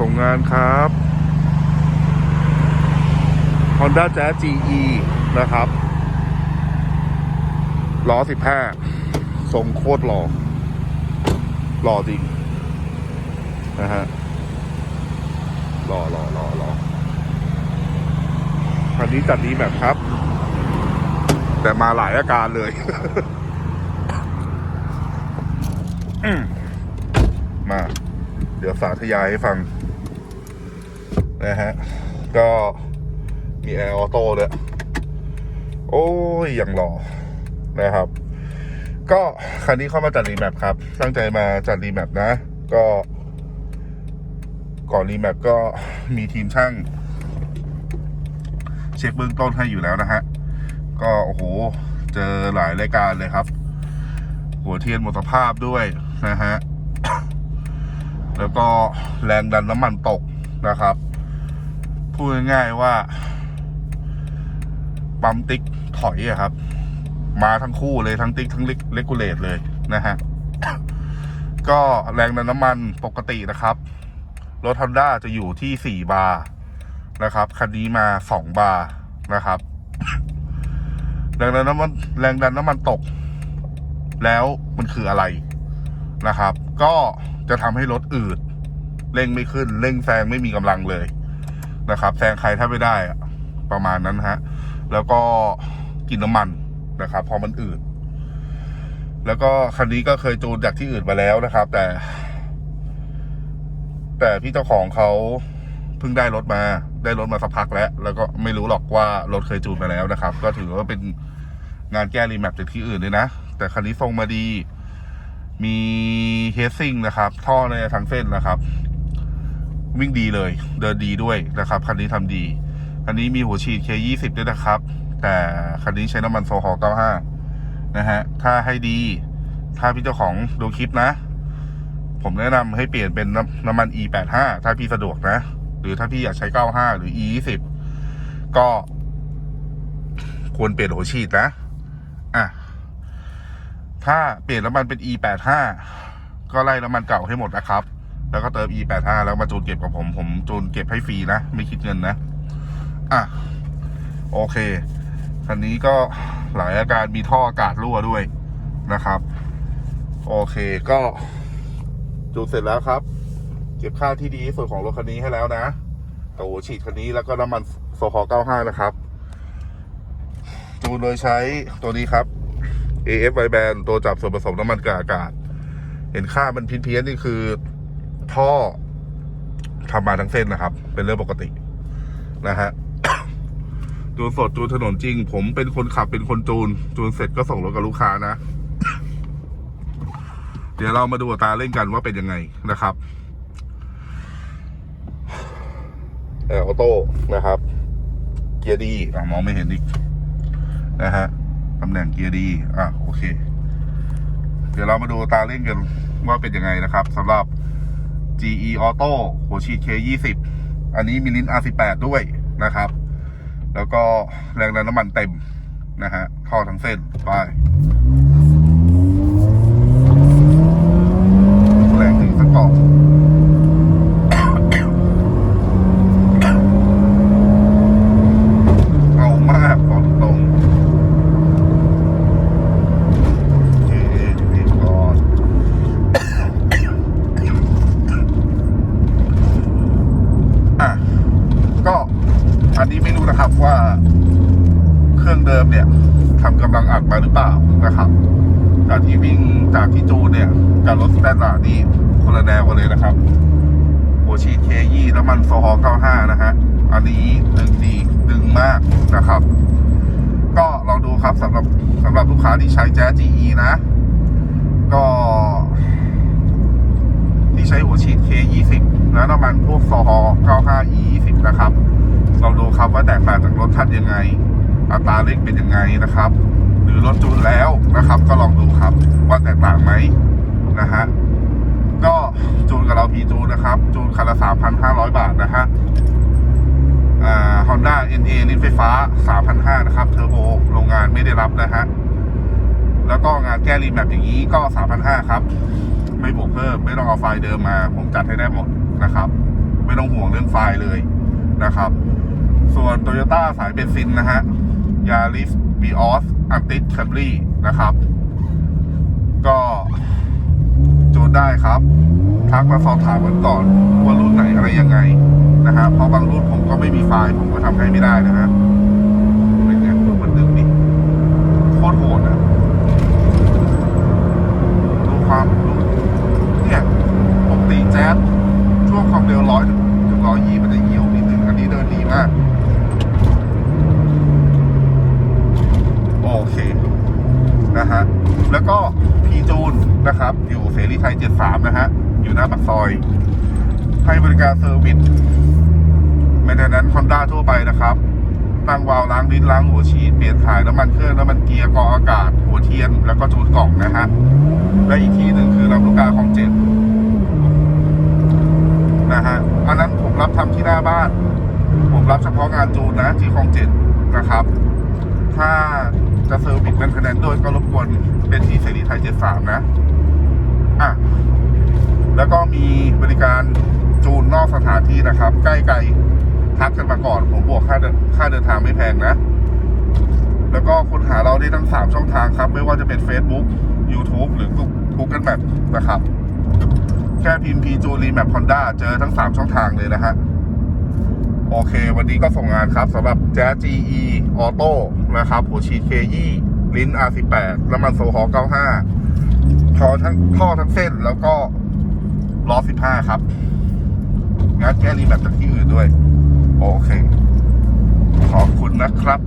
ส่งงานครับ Honda Jazz GE นะครับล้อ15ทรงโคตรหล่อหล่อจริงนะฮะหล่อหล่อหล่อหล่อคันนี้จัดดีแบบครับ แต่มาหลายอาการเลย มา เดี๋ยวสาธยายให้ฟัง นะฮะ ก็มีแอร์ออโต้ด้วยโอ้ยยังหล่อนะครับ ก็คันนี้เข้ามาจัดรีแมปครับ ตั้งใจมาจัดรีแมปนะ ก็ก่อนรีแมปก็มีทีมช่างเช็คเบื้องต้นให้อยู่แล้วนะฮะ ก็โอ้โห เจอหลายรายการเลยครับ หัวเทียนหมดสภาพด้วยนะฮะ แล้วก็แรงดันน้ำมันตกนะครับ พูดง่ายๆว่าปั๊มติ๊กถอยอะครับ มาทั้งคู่เลยทั้งติ๊กทั้งเลกูเลตเลยนะฮะ ก็แรงดันน้ำมันปกตินะครับ รถ Honda จะอยู่ที่ 4 บาร์นะครับ คันนี้มา 2 บาร์นะครับ แรงดันน้ำมันแรงดันน้ำมันตก แล้วมันคืออะไรนะครับ ก็จะทำให้รถอืดเร่งไม่ขึ้น เร่งแซงไม่มีกำลังเลย นะครับแซงใครถ้าไม่ได้ประมาณนั้นฮะ แล้วก็กินน้ำมันนะครับ พอมันอืดแล้วก็คันนี้ก็เคยจูนจากที่อื่นมาแล้วนะครับ แต่ แต่พี่เจ้าของเขาเพิ่งได้รถมา ได้รถมาสักพักแล้ว แล้วก็ไม่รู้หรอกว่ารถเคยจูนมาแล้วนะครับ ก็ถือว่าเป็นงานแก้รีแมปจากที่อื่นเลยนะ แต่คันนี้ทรงมาดี มีเฮดซิ่งนะครับ ท่อในทางเส้นนะครับ วิ่งดีเลย เดินดีด้วยนะครับ คันนี้ทำดี คันนี้มีหัวฉีด K20 ด้วยนะครับ แต่คันนี้ใช้น้ำมันโซฮอล95 นะฮะ ถ้าให้ดี ถ้าพี่เจ้าของดูคลิปนะ ผมแนะนำให้เปลี่ยนเป็นน้ำน้ำมัน E85 ถ้าพี่สะดวกนะ หรือถ้าพี่อยากใช้ 95 หรือ E20 ก็ควรเปลี่ยนหัวฉีดนะ อะ ถ้าเปลี่ยนน้ำมันเป็น E85 ก็ไล่น้ำมันเก่าให้หมดนะครับ แล้วก็เติม E85 แล้วมาจูนเก็บกับผม ผมจูนเก็บให้ฟรีนะ ไม่คิดเงินนะ อะ โอเค คันนี้ก็หลายอาการมีท่ออากาศรั่วด้วยนะครับ โอเคก็ จูนเสร็จแล้วครับ เก็บค่าที่ดีที่สุดของรถคันนี้ให้แล้วนะกับหัวฉีดคันนี้แล้วก็น้ำมันโซฮอล95 นะครับ จูนโดยใช้ตัวนี้ครับ AF i band ตัวจับส่วนผสมน้ำมันกับอากาศ เห็นค่ามันเพี้ยนนี่คือ ท่อทำมาทั้งเส้นนะครับ เป็นเรื่องปกตินะฮะจูนสดจูนถนนจริง ผมเป็นคนขับเป็นคนจูน จูนเสร็จก็ส่งรถกับลูกค้านะ เดี๋ยวเรามาดูตาเล่นกันว่าเป็นยังไงนะครับแอร์ออโต้นะครับ เกียร์ดีอะมองไม่เห็นอีกนะฮะตำแหน่งเกียร์ดีอะโอเค เดี๋ยวเรามาดูตาเล่นกันว่าเป็นยังไงนะครับสำหรับ GE Auto หัวฉีด K20 อันนี้มีลิ้น R18 ด้วยนะครับ แล้วก็แรงดันน้ำมันเต็มนะฮะท่อทั้งเส้นไปแรงถึงสักกล่อง เอามากบอกตรงโอเคดีก่อน อะ ก็อัน นะครับว่าเครื่องเดิมเนี่ยทำกำลังอัดมาหรือเปล่านะครับ จากที่วิ่งจากที่จูนเนี่ยกับรถสแตนดาร์ดนี่คนละแนวกันเลยนะครับหัวฉีเคยี่น้ำมันโซฮอล95 นะฮะ อันนี้ดึงดีดึงมากนะครับ ก็ลองดูครับสำหรับสำหรับลูกค้าที่ใช้แจ๊ส GE นะ ก็ ที่ใช้หัวฉีด K20 และน้ำมันพวกโซฮอล95 E20 นะครับลองดูครับว่าแตกต่าง จากรถท่านยังไง อัตราเร่งเป็นยังไงนะครับ หรือรถจูนแล้วนะครับ ก็ลองดูครับว่าแตกต่างไหมนะฮะก็จูนกับเราพีจูนนะครับ จูนคันละ 3,500 บาทนะฮะฮอ่า Honda NA ลิ้นไฟฟ้า 3,500 นะครับ เทอร์โบโรงงานไม่ได้รับนะฮะ แล้วก็งานแก้รีแมปอย่างนี้ก็ 3,500 ครับ ไม่บวกเพิ่ม ไม่ต้องเอาไฟล์เดิมมา ผมจัดให้ได้หมดนะครับ ไม่ต้องห่วงเรื่องไฟล์เลยนะครับ ส่วนโตโยต้าสายเบนซินนะฮะยาริสบีออสอันติสแคมรี่นะครับ ก็จูนได้ครับทักมาสอบถามกันก่อนว่ารุ่นไหนอะไรยังไงนะฮะเพราะบางรุ่นผมก็ไม่มีไฟล์ผมก็ทำให้ไม่ได้นะฮะเป็นไงดูมันดึงดิโคตรโหดอะดูความดูเนี่ยปกติแจ๊สช่วงความเร็วร้อยถึงร้อยยี่มันจะเหี่ยวนิดนึงอันนี้เดินดีมาก โอเค นะฮะ แล้วก็พีจูนนะครับ อยู่เสรีไทย73 นะฮะ อยู่หน้าปากซอย ให้บริการเซอร์วิสแมนเทนแนนซ์ฮอนด้าทั่วไปนะครับ ตั้งวาล์วล้างลิ้นล้างหัวฉีดเปลี่ยนถ่ายน้ำมันเครื่องน้ำมันเกียร์กรองอากาศ หัวเทียน แล้วก็จูนกล่องนะฮะ และอีกที่หนึ่งคือลำลูกกาของเจ็ดนะฮะ อันนั้นผมรับทำที่หน้าบ้าน ผมรับเฉพาะงานจูนนะที่คลองเจ็ดนะครับ ถ้าจะเซอร์วิสแมนเทนแนนซ์ด้วยก็รบกวนเป็นที่เสรีไทย73นะอะ แล้วก็มีบริการจูนนอกสถานที่นะครับ ใกล้ไกลทักกันมาก่อน ผมบวกค่าเดินค่าเดินทางไม่แพงนะ แล้วก็ค้นหาเราได้ทั้ง 3 ช่องทางครับ ไม่ว่าจะเป็น Facebook YouTube หรือ Google Map นะครับ แค่พิมพ์ P จูรีแมป Honda เจอทั้ง 3 ช่องทางเลยนะฮะ โอเค วันนี้ก็ส่งงานครับสำหรับแจ๊ GE Auto นะครับหัวฉีด K20 ลิ้น R18 น้ำมันโซฮอล95ท่อทั้งท่อทั้งเส้นแล้วก็ ล้อ15ครับงานแก้รีแบบจากที่อื่นด้วย โอเค ขอบคุณนะครับ